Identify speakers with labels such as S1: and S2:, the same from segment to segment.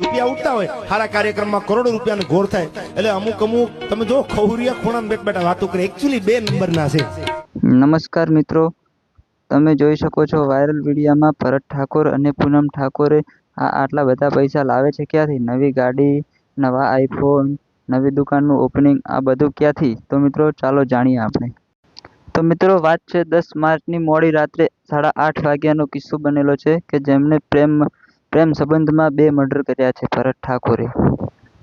S1: રૂપિયા ઉઠતા હોય સારા કાર્યક્રમમાં કરોડો રૂપિયાનો ઘોર થાય. એટલે અમુક અમુક, તમે જો ખહુરિયા ખૂણા બેઠ બેઠા વાતો કરે એકચ્યુઅલી બે નંબરના છે.
S2: નમસ્કાર મિત્રો. તમે જોઈ શકો છો વાયરલ વિડીયામાં ભરત ઠાકોર અને પૂનમ ઠાકોરે આ આટલા બધા પૈસા લાવે છે ક્યાંથી? નવી ગાડી, નવા આઈફોન નવી દુકાનનું ઓપનિંગ આ બધું ક્યાંથી? તો મિત્રો, ચાલો જાણીએ આપણે. તો મિત્રો, વાત છે દસ માર્ચની મોડી રાત્રે સાડા આઠ વાગ્યાનો કિસ્સો બનેલો છે કે જેમને પ્રેમ પ્રેમ સંબંધમાં બે મર્ડર કર્યા છે ભરત ઠાકોરે.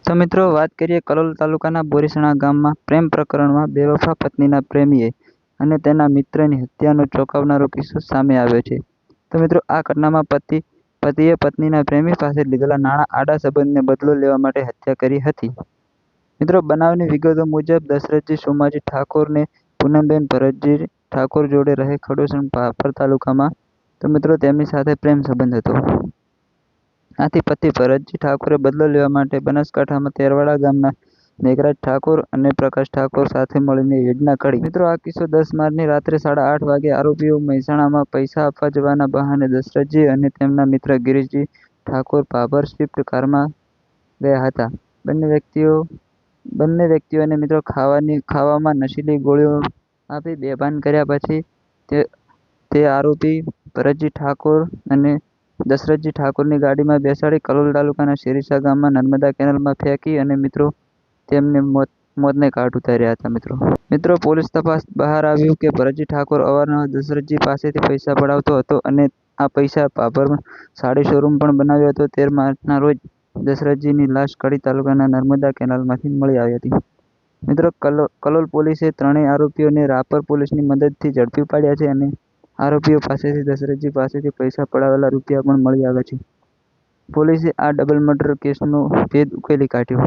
S2: તો મિત્રો, વાત કરીએ કલોલ તાલુકાના બોરીસણા ગામમાં પ્રેમ પ્રકરણમાં બેવફા પત્નીના પ્રેમીએ અને તેના મિત્રની હત્યાનો ચોંકાવનારો કિસ્સો સામે આવ્યો છે. તો મિત્રો, આ ઘટનામાં પતિ, પતિએ પત્નીના પ્રેમી પાસે લીધેલા નાણાં આડા સંબંધને બદલો લેવા માટે હત્યા કરી હતી. મિત્રો, બનાવની વિગતો મુજબ દશરથજી, સોમાજી ઠાકોરને પૂનમબેન ભરતજી ઠાકોર જોડે રહે ખડોસણ પાપર તાલુકામાં. તો મિત્રો, તેમની સાથે પ્રેમ સંબંધ હતો. આથી પતિ ભરતજી ઠાકોરે બદલો લેવા માટે બનાસકાંઠામાં તેરવાડા ગામના મેઘરાજ ઠાકોર અને પ્રકાશ ઠાકોર સાથે મળીને યોજના ઘડી મિત્રો, આ કિસ્સો દસ માર્ચની રાત્રે સાડા આઠ વાગે આરોપીઓ મહેસાણામાં પૈસા આપવા જવાના બહાને દશરથજી અને તેમના મિત્ર ગિરીશજી ઠાકોર ભાભર સ્વિફ્ટ કારમાં ગયા હતા. બંને વ્યક્તિઓ, બંને વ્યક્તિઓને મિત્રો ખાવાની, ખાવામાં નશીલી ગોળીઓ આપી બેભાન કર્યા પછી તે તે આરોપી ભરતજી ઠાકોર અને દશરથજી ઠાકોરની ગાડીમાં બેસાડી કલોલ તાલુકાના શેરીસા ગામમાં નર્મદા કેનાલમાં ફેંકી અને મિત્રો તેમને મોત, મોતને ઘાટ ઉતાર્યા હતા મિત્રો. મિત્રો, પોલીસ તપાસ બહાર આવ્યું કે ભરતજી ઠાકોર અવારનવાર દશરથજી પાસેથી પૈસા પડાવતો હતો અને આ પૈસા ભાભરમાં સાડી શોરૂમ પણ બનાવ્યો હતો. તેર માર્ચના રોજ દશરથજીની લાશ કડી તાલુકાના નર્મદા કેનાલમાંથી મળી આવી હતી. મિત્રો, કલો, કલોલ પોલીસે ત્રણેય આરોપીઓને રાપર પોલીસની મદદથી ઝડપી પાડ્યા છે અને આરોપીઓ પાસેથી દશરથજી પાસેથી પૈસા પડાવેલા રૂપિયા પણ મળી આવ્યા છે. પોલીસે આ ડબલ મર્ડર કેસનો ભેદ ઉકેલી કાઢ્યો.